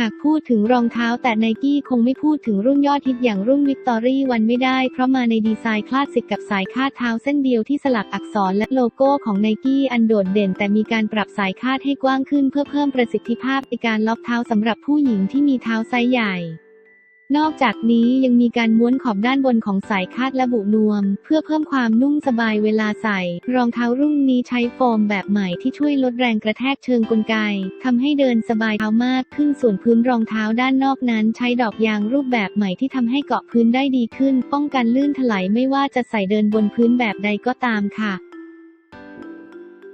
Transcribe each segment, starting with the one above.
หากพูดถึงรองเท้าแต่ไนกี้คงไม่พูดถึงรุ่นยอดฮิตอย่างรุ่นวิกตอรี่วันไม่ได้ เพราะมาในดีไซน์คลาสสิกกับสายคาดเท้าเส้นเดียวที่สลักอักษรและโลโก้ของไนกี้อันโดดเด่น แต่มีการปรับสายคาดให้กว้างขึ้นเพื่อเพิ่มประสิทธิภาพในการล็อกเท้าสำหรับผู้หญิงที่มีเท้าไซส์ใหญ่ นอกจากนี้ยังมีการม้วนขอบด้านบนของสายคาดและบุนวม เพื่อเพิ่มความนุ่มสบายเวลาใส่ รองเท้ารุ่นนี้ใช้โฟมแบบใหม่ที่ช่วยลดแรงกระแทกเชิงกลไกทำให้เดินสบายเท้ามากขึ้นส่วนพื้นรองเท้าด้านนอกนั้น ใช้ดอกยางรูปแบบใหม่ที่ทำให้เกาะพื้นได้ดีขึ้น ป้องกันลื่นถลายไม่ว่าจะใส่เดินบนพื้นแบบใดก็ตามค่ะ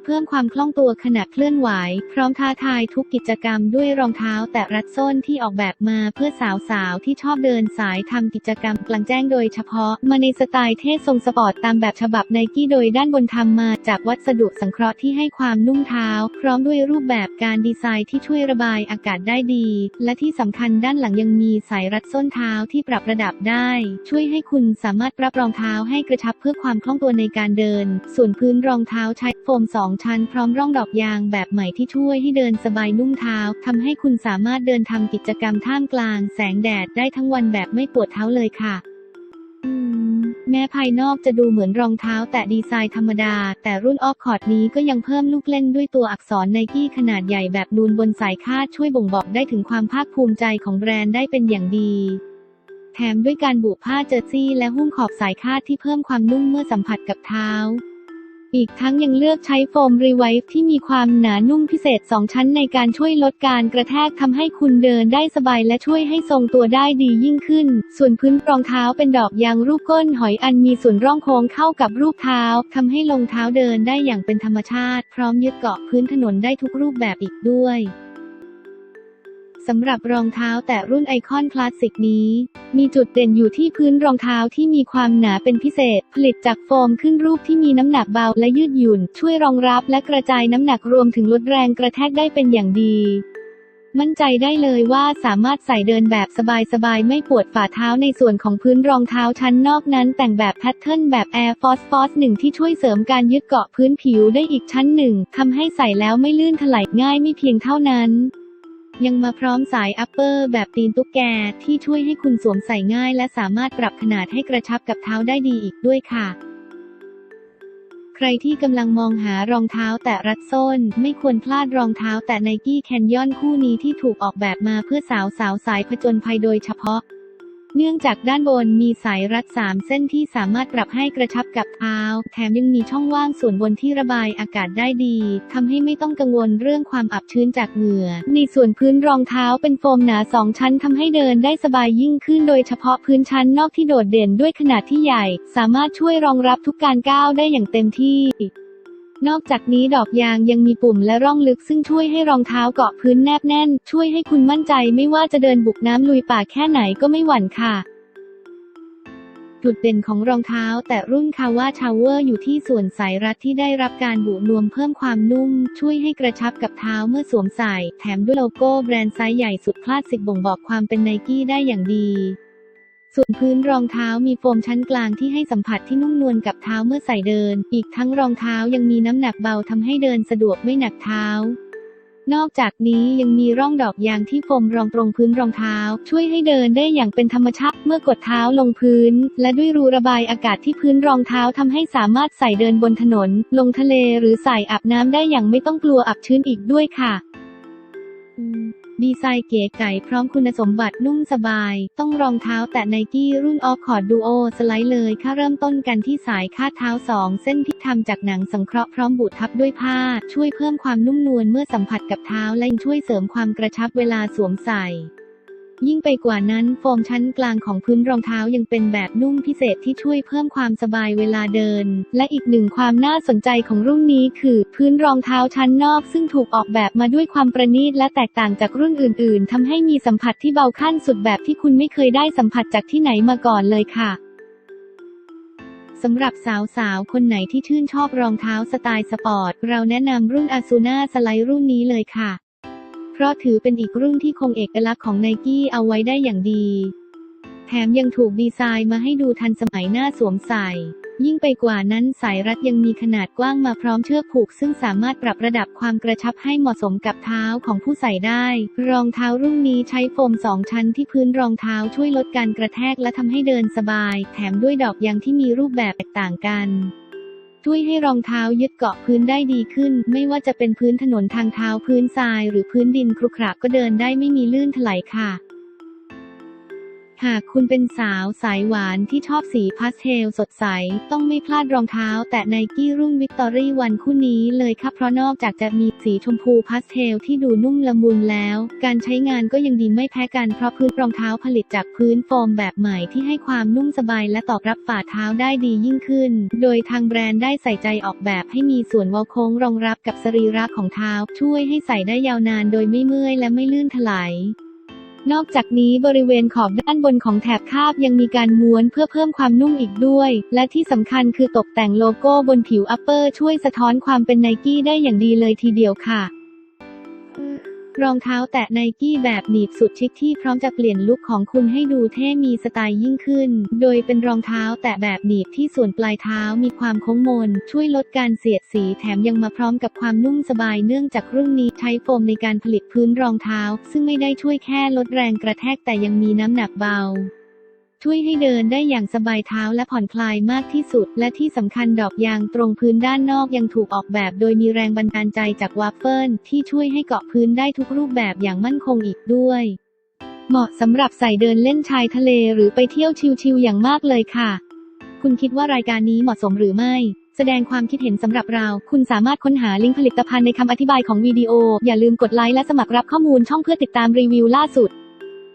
เพิ่มความคล่องตัวขณะเคลื่อนไหว พร้อมท้าทายทุกกิจกรรมด้วยรองเท้าแตะรัดส้นที่ออกแบบมาเพื่อสาวๆ ที่ชอบเดินสายทำกิจกรรมกลางแจ้งโดยเฉพาะ มาในสไตล์เท่ทรงสปอร์ตตามแบบฉบับไนกี้โดยด้านบนทำมาจากวัสดุสังเคราะห์ที่ให้ความนุ่มเท้า พร้อมด้วยรูปแบบการดีไซน์ที่ช่วยระบายอากาศได้ดี และที่สำคัญด้านหลังยังมีสายรัดส้นเท้าที่ปรับระดับได้ ช่วยให้คุณสามารถปรับรองเท้าให้กระชับเพื่อความคล่องตัวในการเดิน ส่วนพื้นรองเท้าใช้โฟมองชั้นพร้อมร่องดอกยางแบบใหม่ที่ช่วยให้เดินสบายนุ่มเท้าทำให้คุณสามารถเดินทำกิจกรรมท่ามกลาง แสงแดดได้ทั้งวันแบบไม่ปวดเท้าเลยค่ะแม้ภายนอกจะดูเหมือนรองเท้าแต่ดีไซน์ธรรมดา แต่รุ่นออฟคอร์ดนี้ก็ยังเพิ่มลูกเล่นด้วยตัวอักษรไนกี้ขนาดใหญ่แบบนูนบนสายคาดช่วยบ่งบอกได้ถึงความภาคภูมิใจของแบรนด์ได้เป็นอย่างดี แถมด้วยการบุผ้าเจอร์ซี่และหุ้มขอบสายคาดที่เพิ่มความนุ่มเมื่อสัมผัสกับเท้า อีกทั้งยังเลือกใช้โฟมรีไวฟ์ที่มีความหนานุ่มพิเศษ 2 ชั้นในการช่วยลดการกระแทกทำให้คุณเดินได้สบายและช่วยให้ทรงตัวได้ดียิ่งขึ้น ส่วนพื้นรองเท้าเป็นดอกยางรูปก้นหอยอันมีส่วนร่องโค้งเข้ากับรูปเท้าทำให้รองเท้าเดินได้อย่างเป็นธรรมชาติ พร้อมยึดเกาะพื้นถนนได้ทุกรูปแบบอีกด้วย สำหรับรองเท้าแต่รุ่นไอคอนคลาสสิกนี้ มีจุดเด่นอยู่ที่พื้นรองเท้าที่มีความหนาเป็นพิเศษ ผลิตจากโฟมขึ้นรูปที่มีน้ำหนักเบาและยืดหยุ่น ช่วยรองรับและกระจายน้ำหนักรวมถึงลดแรงกระแทกได้เป็นอย่างดี มั่นใจได้เลยว่าสามารถใส่เดินแบบสบายๆ ไม่ปวดฝ่าเท้าในส่วนของพื้นรองเท้าชั้นนอกนั้น แต่งแบบแพทเทิร์นแบบ Air Force Force 1 ที่ช่วยเสริมการยึดเกาะพื้นผิวได้อีกชั้นหนึ่งทำให้ใส่แล้วไม่ลื่นถลายง่ายไม่เพียงเท่านั้น ยังมาพร้อมสายอัปเปอร์แบบตีนตุ๊กแกที่ช่วยให้คุณสวมใส่ง่าย และสามารถปรับขนาดให้กระชับกับเท้าได้ดีอีกด้วยค่ะ ใครที่กำลังมองหารองเท้าแตะรัดส้น ไม่ควรพลาดรองเท้าแตะไนกี้แคนยอนคู่นี้ที่ถูกออกแบบมาเพื่อสาวสาวสายผจญภัยโดยเฉพาะ เนื่องจากด้านบนมีสายรัด 3 เส้นที่สามารถปรับให้กระชับกับเท้า แถมยังมีช่องว่างส่วนบนที่ระบายอากาศได้ดีทำให้ไม่ต้องกังวลเรื่องความอับชื้นจากเหงื่อ ในส่วนพื้นรองเท้าเป็นโฟมหนา 2 ชั้นทำให้เดินได้สบายยิ่งขึ้น โดยเฉพาะพื้นชั้นนอกที่โดดเด่นด้วยขนาดที่ใหญ่ สามารถช่วยรองรับทุกการก้าวได้อย่างเต็มที่ นอกจากนี้ดอกยางยังมีปุ่มและร่องลึกซึ่งช่วยให้รองเท้าเกาะพื้นแนบแน่น ช่วยให้คุณมั่นใจไม่ว่าจะเดินบุกน้ำลุยป่าแค่ไหนก็ไม่หวั่นค่ะจุดเด่นของรองเท้าแต่รุ่นคาว่าชาวเวอร์อยู่ที่ส่วนสายรัดที่ได้รับการบุนวมเพิ่มความนุ่ม ช่วยให้กระชับกับเท้าเมื่อสวมใส่ แถมด้วยโลโก้แบรนด์ไซส์ใหญ่สุดคลาสสิกบ่งบอกความเป็นไนกี้ได้อย่างดี ส่วนพื้นรองเท้ามีโฟมชั้นกลางที่ให้สัมผัสที่นุ่มนวลกับเท้าเมื่อใส่เดิน อีกทั้งรองเท้ายังมีน้ำหนักเบาทำให้เดินสะดวกไม่หนักเท้า นอกจากนี้ยังมีร่องดอกยางที่โฟมรองตรงพื้นรองเท้า ช่วยให้เดินได้อย่างเป็นธรรมชาติเมื่อกดเท้าลงพื้น และด้วยรูระบายอากาศที่พื้นรองเท้าทำให้สามารถใส่เดินบนถนน ลงทะเลหรือใส่อาบน้ำได้อย่างไม่ต้องกลัวอับชื้นอีกด้วยค่ะ ดีไซน์เก๋ไก๋พร้อมคุณสมบัตินุ่มสบาย ต้องรองเท้าแตะไนกี้รุ่นออฟคอร์ดดูโอสไลด์เลยค่ะเริ่มต้นกันที่สายคาดเท้า 2 เส้นที่ทำจากหนังสังเคราะห์พร้อมบูทับด้วยผ้า ช่วยเพิ่มความนุ่มนวลเมื่อสัมผัสกับเท้าและช่วยเสริมความกระชับเวลาสวมใส่ ยิ่งไปกว่านั้นโฟมชั้นกลางของพื้นรองเท้ายังเป็นแบบนุ่มพิเศษที่ช่วยเพิ่มความสบายเวลาเดิน และอีกหนึ่งความน่าสนใจของรุ่นนี้คือ พื้นรองเท้าชั้นนอก ซึ่งถูกออกแบบมาด้วยความประณีตและแตกต่างจากรุ่นอื่น ๆทำให้มีสัมผัสที่เบาขั้นสุดแบบที่คุณไม่เคยได้สัมผัสจากที่ไหนมาก่อนเลยค่ะสำหรับสาวๆ คนไหนที่ชื่นชอบรองเท้าสไตล์สปอร์ต เราแนะนำรุ่นอาซูน่าสไลด์รุ่นนี้เลยค่ะ ราะถือเป็นอีกรุ่นที่คงเอกลักษณ์ของไนกี้เอาไว้ได้อย่างดี แถมยังถูกดีไซน์มาให้ดูทันสมัยหน้าสวมใส่ ยิ่งไปกว่านั้นสายรัดยังมีขนาดกว้างมาพร้อมเชือกผูก ซึ่งสามารถปรับระดับความกระชับให้เหมาะสมกับเท้าของผู้ใส่ได้ รองเท้ารุ่นนี้ใช้โฟมสองชั้นที่พื้นรองเท้าช่วยลดการกระแทกและทำให้เดินสบาย แถมด้วยดอกยางที่มีรูปแบบแตกต่างกัน ช่วยให้รองเท้ายึดเกาะพื้นได้ดีขึ้น ไม่ว่าจะเป็นพื้นถนนทางเท้าพื้นทรายหรือพื้นดินครุขระก็เดินได้ไม่มีลื่นถลายค่ะ หากคุณเป็นสาวสายหวานที่ชอบสีพาสเทลสดใส ต้องไม่พลาดรองเท้า แต่ไนกี้รุ่นวิกตอรี่วันคู่นี้เลยค่ะเพราะนอกจากจะมีสีชมพูพาสเทลที่ดูนุ่มละมุนแล้ว การใช้งานก็ยังดีไม่แพ้กันเพราะพื้นรองเท้าผลิตจากพื้นโฟมแบบใหม่ที่ให้ความนุ่มสบายและตอบรับฝ่าเท้าได้ดียิ่งขึ้น โดยทางแบรนด์ได้ใส่ใจออกแบบให้มีส่วนเวาโค้งรองรับกับสรีระของเท้า ช่วยให้ใส่ได้ยาวนานโดยไม่เมื่อยและไม่ลื่นถลาย นอกจากนี้บริเวณขอบด้านบนของแถบคาบยังมีการม้วนเพื่อเพิ่มความนุ่มอีกด้วย และที่สำคัญคือตกแต่งโลโก้บนผิวอัปเปอร์ช่วยสะท้อนความเป็นไนกี้ได้อย่างดีเลยทีเดียวค่ะ รองเท้าแตะไนกี้แบบหนีบสุดชิคที่พร้อมจะเปลี่ยนลุคของคุณให้ดูเท่มีสไตล์ยิ่งขึ้น โดยเป็นรองเท้าแตะแบบหนีบที่ส่วนปลายเท้ามีความโค้งมน ช่วยลดการเสียดสีแถมยังมาพร้อมกับความนุ่มสบายเนื่องจากรุ่นนี้ใช้โฟมในการผลิตพื้นรองเท้า ซึ่งไม่ได้ช่วยแค่ลดแรงกระแทกแต่ยังมีน้ำหนักเบา ช่วยให้เดินได้อย่างสบายเท้าและผ่อนคลายมากที่สุด และที่สำคัญดอกยางตรงพื้นด้านนอกยังถูกออกแบบ โดยมีแรงบันดาลใจจากวาฟเฟิลที่ช่วยให้เกาะพื้นได้ทุกรูปแบบอย่างมั่นคงอีกด้วย เหมาะสำหรับใส่เดินเล่นชายทะเลหรือไปเที่ยวชิลๆอย่างมากเลยค่ะ คุณคิดว่ารายการนี้เหมาะสมหรือไม่ แสดงความคิดเห็นสำหรับเรา คุณสามารถค้นหาลิงก์ผลิตภัณฑ์ในคำอธิบายของวิดีโอ อย่าลืมกดไลค์และสมัครรับข้อมูลช่องเพื่อติดตามรีวิวล่าสุด